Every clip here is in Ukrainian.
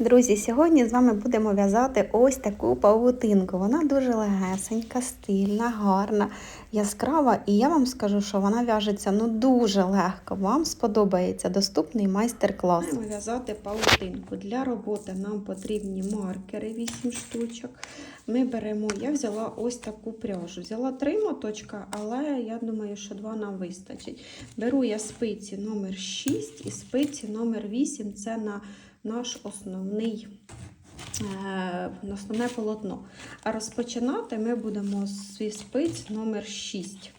Друзі, сьогодні з вами будемо в'язати ось таку павутинку. Вона дуже легесенька, стильна, гарна, яскрава. І я вам скажу, що вона в'яжеться ну дуже легко. Вам сподобається доступний майстер-клас. Будемо в'язати павутинку. Для роботи нам потрібні маркери 8 штучок. Ми беремо, я взяла ось таку пряжу. Взяла три моточка, але я думаю, що два нам вистачить. Беру я спиці номер 6 і спиці номер 8 це на наш основний е, основне полотно. А розпочинати ми будемо зі спиць номер 6.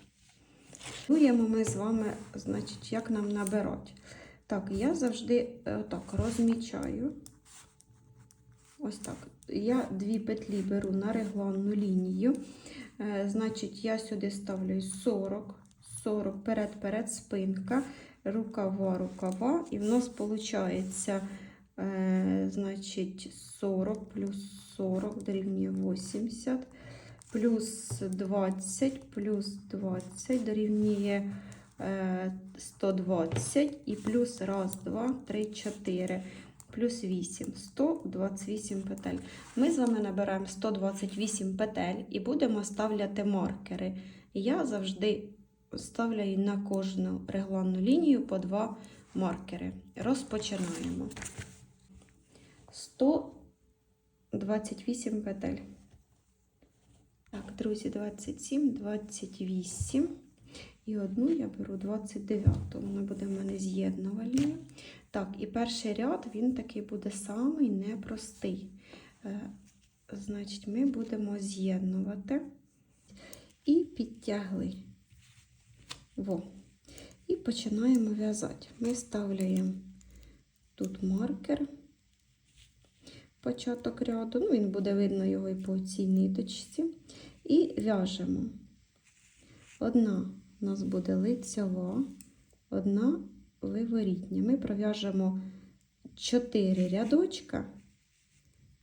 Чуємо ми з вами, значить, як нам набирати. Так, я завжди е, так розмічаю. Ось так. Я дві петлі беру на регланну лінію. Е, значить, я сюди ставлю 40, 40 перед-перед спинка, рукава, рукава, і в нас виходить. Е, значить, 40 плюс 40 дорівнює 80, плюс 20, плюс 20 дорівнює е, 120 і плюс 1, 2, 3, 4, плюс 8, 128 петель. Ми з вами набираємо 128 петель і будемо ставляти маркери. Я завжди ставляю на кожну регланну лінію по два маркери. Розпочинаємо. 128 петель. Так, друзі, 27, 28. І одну я беру 29. Вона буде в мене з'єднувальною. Так, і перший ряд, він такий буде самий непростий. Е, значить, ми будемо з'єднувати і підтягли. Во. І починаємо в'язати. Ми ставляємо тут маркер початок ряду, ну, він буде видно його і по цій ниточці. І в'яжемо. Одна у нас буде лицьова, одна виворітня. Ми пров'яжемо 4 рядочка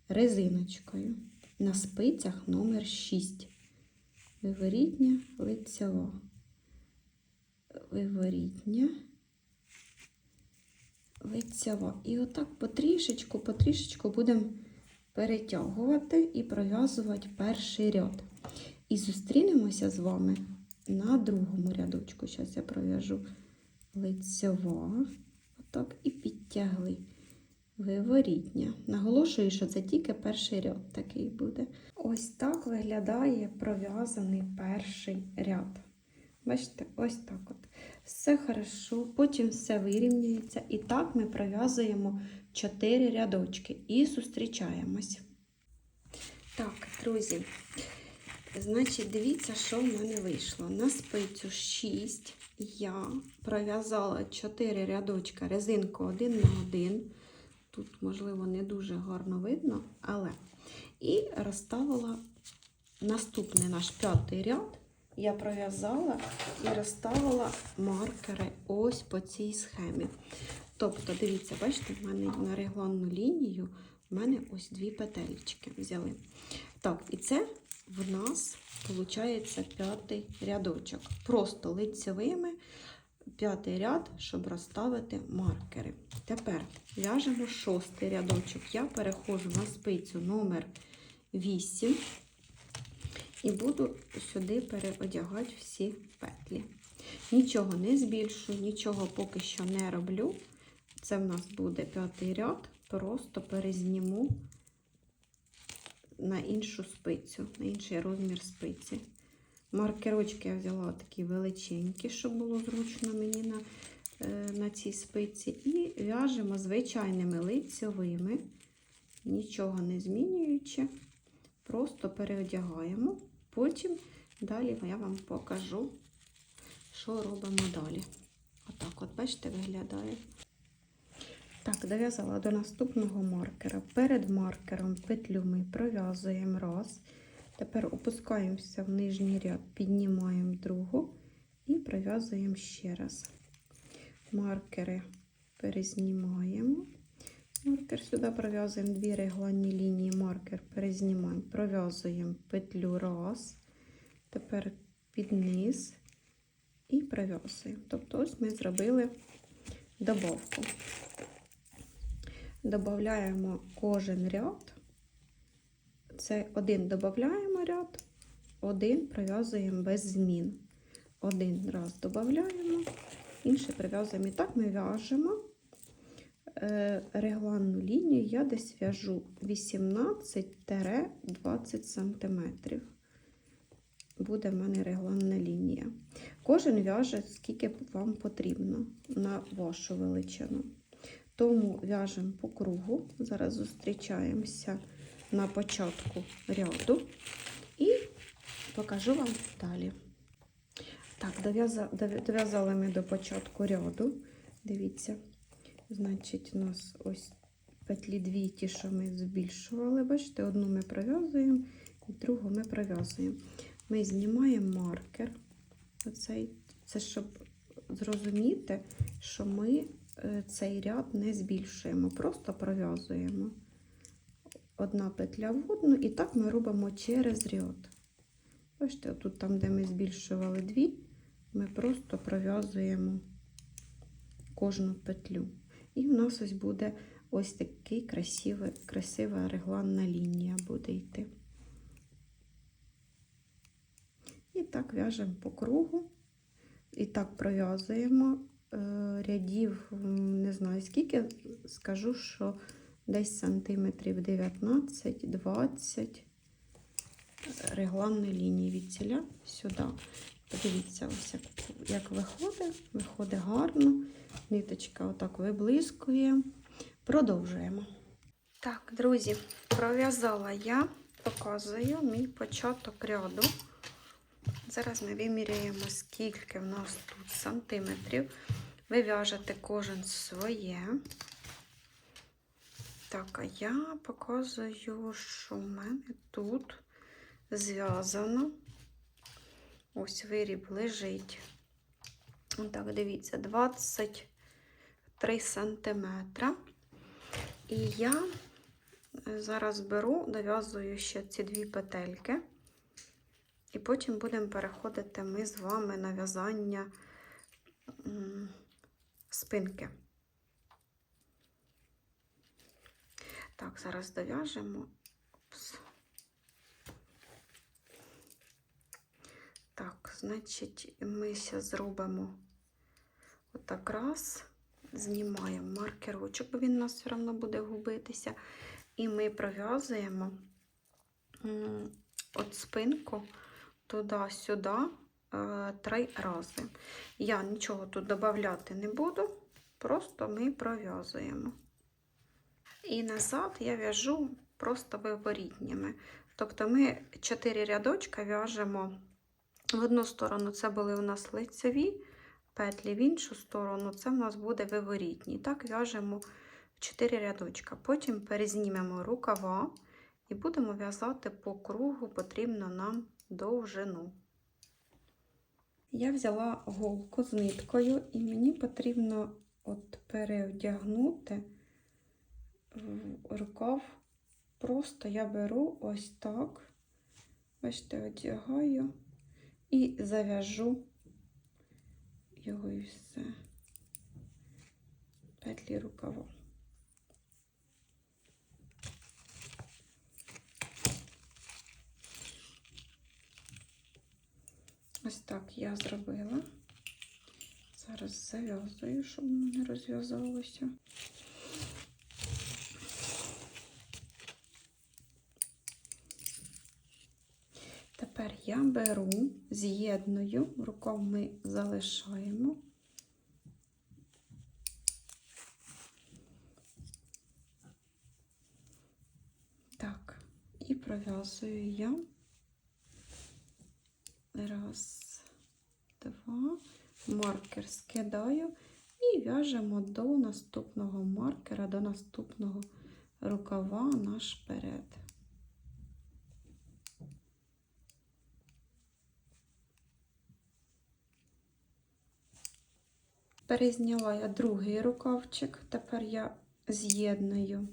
резиночкою на спицях номер 6. Виворітня, лицьова, виворітня лицьова. І отак потрішечку, потрішечку будемо перетягувати і пров'язувати перший ряд. І зустрінемося з вами на другому рядочку. Зараз я пров'яжу лицьова, отак, і підтягли. Виворітня. Наголошую, що це тільки перший ряд такий буде. Ось так виглядає пров'язаний перший ряд. Бачите, ось так от. Все хорошо, потім все вирівнюється. І так ми пров'язуємо 4 рядочки і зустрічаємось. Так, друзі, значить, дивіться, що в мене вийшло. На спицю 6 я пров'язала 4 рядочка резинку 1 на 1. Тут, можливо, не дуже гарно видно, але і розставила наступний наш п'ятий ряд я пров'язала і розставила маркери ось по цій схемі. Тобто, дивіться, бачите, в мене на регланну лінію в мене ось дві петелечки взяли. Так, і це в нас, виходить, п'ятий рядочок. Просто лицевими п'ятий ряд, щоб розставити маркери. Тепер в'яжемо шостий рядочок. Я переходжу на спицю номер 8 і буду сюди переодягати всі петлі. Нічого не збільшую, нічого поки що не роблю. Це в нас буде п'ятий ряд, просто перезніму на іншу спицю, на інший розмір спиці. Маркерочки я взяла такі величенькі, щоб було зручно мені на е, на цій спиці. І в'яжемо звичайними лицьовими, нічого не змінюючи, просто переодягаємо. Потім далі я вам покажу, що робимо далі. Отак, от, бачите, виглядає. Так, дов'язала до наступного маркера. Перед маркером петлю ми пров'язуємо раз. Тепер опускаємося в нижній ряд, піднімаємо другу і пров'язуємо ще раз. Маркери перезнімаємо. Маркер сюди пров'язуємо дві регланні лінії, маркер перезнімаємо, пров'язуємо петлю раз, тепер під низ і пров'язуємо. Тобто, ось ми зробили добавку. додаємо кожен ряд. Це один додаємо ряд, один пров'язуємо без змін. Один раз додаємо, інший прив'язуємо. І так ми в'яжемо регланну лінію, я десь в'яжу 18-20 см. Буде в мене регланна лінія. Кожен в'яже, скільки вам потрібно на вашу величину. Тому в'яжемо по кругу. Зараз зустрічаємося на початку ряду і покажу вам далі. Так, дов'язали ми до початку ряду. Дивіться, значить, у нас ось петлі дві, ті, що ми збільшували. Бачите, одну ми пров'язуємо, і другу ми пров'язуємо. Ми знімаємо маркер. Оцей, це щоб зрозуміти, що ми е, цей ряд не збільшуємо, просто пров'язуємо одна петля в одну, і так ми робимо через ряд. Бачите, тут там, де ми збільшували дві, ми просто пров'язуємо кожну петлю. І в нас ось буде ось такий красивий, красива регланна лінія буде йти. І так в'яжемо по кругу. І так пров'язуємо е, рядів, не знаю скільки, скажу, що десь сантиметрів 19-20 регланної лінії від ціля сюди. Подивіться, ось як, як виходить. Виходить гарно. Ниточка отак виблискує. Продовжуємо. Так, друзі, пров'язала я, показую мій початок ряду. Зараз ми виміряємо, скільки в нас тут сантиметрів. Ви в'яжете кожен своє. Так, а я показую, що в мене тут зв'язано. Ось виріб лежить. Так, дивіться, 23 сантиметра. І я зараз беру, дов'язую ще ці дві петельки. І потім будемо переходити ми з вами на в'язання спинки. Так, зараз дов'яжемо. Опс. Так, значить, ми ще зробимо отак раз, знімаємо маркерочок, бо він у нас все одно буде губитися. І ми пров'язуємо от спинку туди-сюди е, три рази. Я нічого тут додати не буду, просто ми пров'язуємо. І назад я в'яжу просто виворітніми. Тобто ми 4 рядочка в'яжемо в одну сторону, це були у нас лицеві петлі, в іншу сторону це в нас буде виворітні. Так в'яжемо 4 рядочка. Потім перезнімемо рукава і будемо в'язати по кругу, потрібно нам довжину. Я взяла голку з ниткою, і мені потрібно от перевдягнути в рукав. Просто я беру ось так, бачите, одягаю і зав'яжу його і все. Петлі рукава. Ось так я зробила. Зараз зав'язую, щоб не розв'язалося. Тепер я беру, з'єдную, рукав ми залишаємо. Так, і пров'язую я. Раз, два, маркер скидаю і в'яжемо до наступного маркера, до наступного рукава наш перед. Перезняла я другий рукавчик, тепер я з'єдную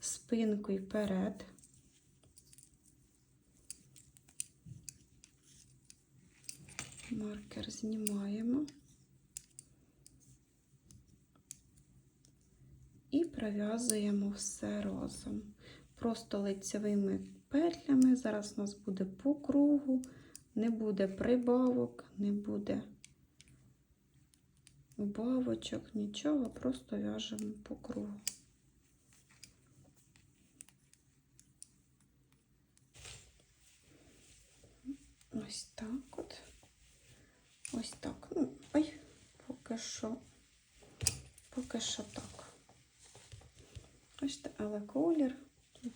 спинкою перед. Маркер знімаємо. і пров'язуємо все разом. Просто лицевими петлями. Зараз у нас буде по кругу, не буде прибавок, не буде убавочок, нічого, просто в'яжемо по кругу. Ось так от. Ось так. Ну, ой, поки що, поки що так. Бачите, але колір,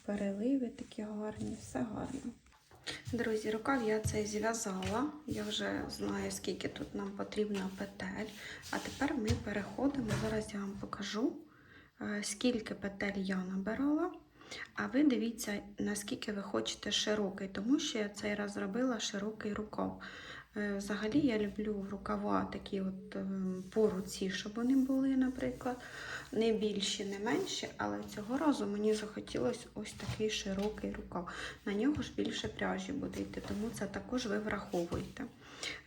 переливи такі гарні, все гарно. Друзі, рукав я цей зв'язала. Я вже знаю, скільки тут нам потрібно петель. А тепер ми переходимо. Зараз я вам покажу, е, скільки петель я набирала. А ви дивіться, наскільки ви хочете широкий, тому що я цей раз зробила широкий рукав. Е, Взагалі я люблю рукава такі от ем, по руці, щоб вони були, наприклад, не більші, не менші, але цього разу мені захотілося ось такий широкий рукав. На нього ж більше пряжі буде йти, тому це також ви враховуєте.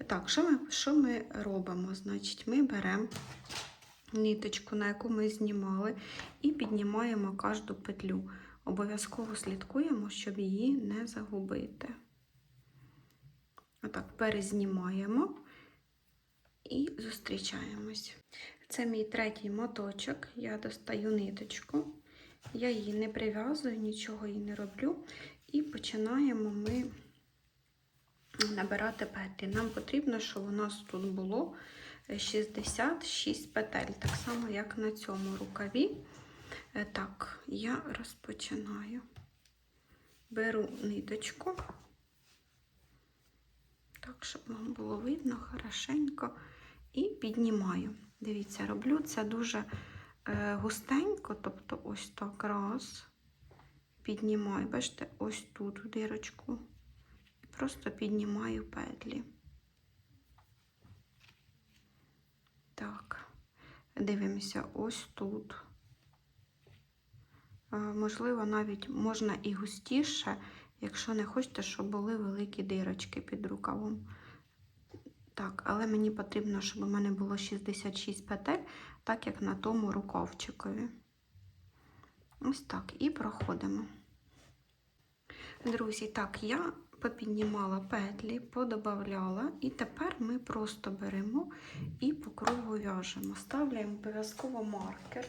Так, що ми, що ми робимо? Значить, ми беремо ниточку, на яку ми знімали, і піднімаємо кожну петлю. Обов'язково слідкуємо, щоб її не загубити. Отак, перезнімаємо і зустрічаємось. Це мій третій моточок. Я достаю ниточку, я її не прив'язую, нічого їй не роблю. І починаємо ми набирати петлі. Нам потрібно, щоб у нас тут було 66 петель, так само, як на цьому рукаві. Е, Так, я розпочинаю. Беру ниточку, так, щоб вам було видно хорошенько, і піднімаю. Дивіться, роблю це дуже е, густенько, тобто ось так раз. Піднімаю, бачите, ось тут в дирочку. І просто піднімаю петлі. Так, дивимося ось тут. Е, Можливо, навіть можна і густіше, якщо не хочете, щоб були великі дирочки під рукавом. Так, але мені потрібно, щоб у мене було 66 петель, так як на тому рукавчикові. Ось так, і проходимо. Друзі, так, я попіднімала петлі, подобавляла, і тепер ми просто беремо і по кругу в'яжемо. Ставляємо обов'язково маркер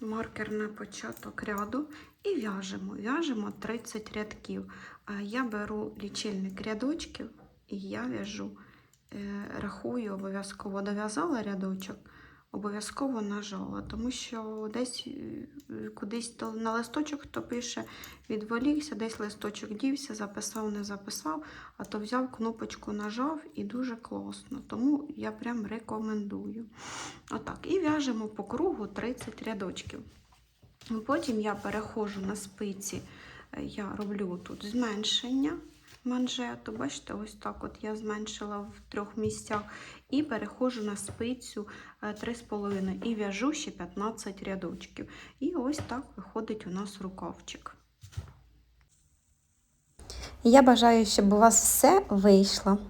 маркер на початок ряду і в'яжемо. В'яжемо 30 рядків. Я беру лічильник рядочків і я в'яжу, е, рахую, обов'язково дов'язала рядочок, обов'язково нажала, тому що десь е, кудись на листочок хто пише, відволікся, десь листочок дівся, записав, не записав, а то взяв кнопочку, нажав і дуже класно. Тому я прям рекомендую. Отак. І в'яжемо по кругу 30 рядочків. Потім я переходжу на спиці, е, я роблю тут зменшення манжету. Бачите, ось так от я зменшила в трьох місцях. І переходжу на спицю 3,5 і в'яжу ще 15 рядочків. І ось так виходить у нас рукавчик. Я бажаю, щоб у вас все вийшло.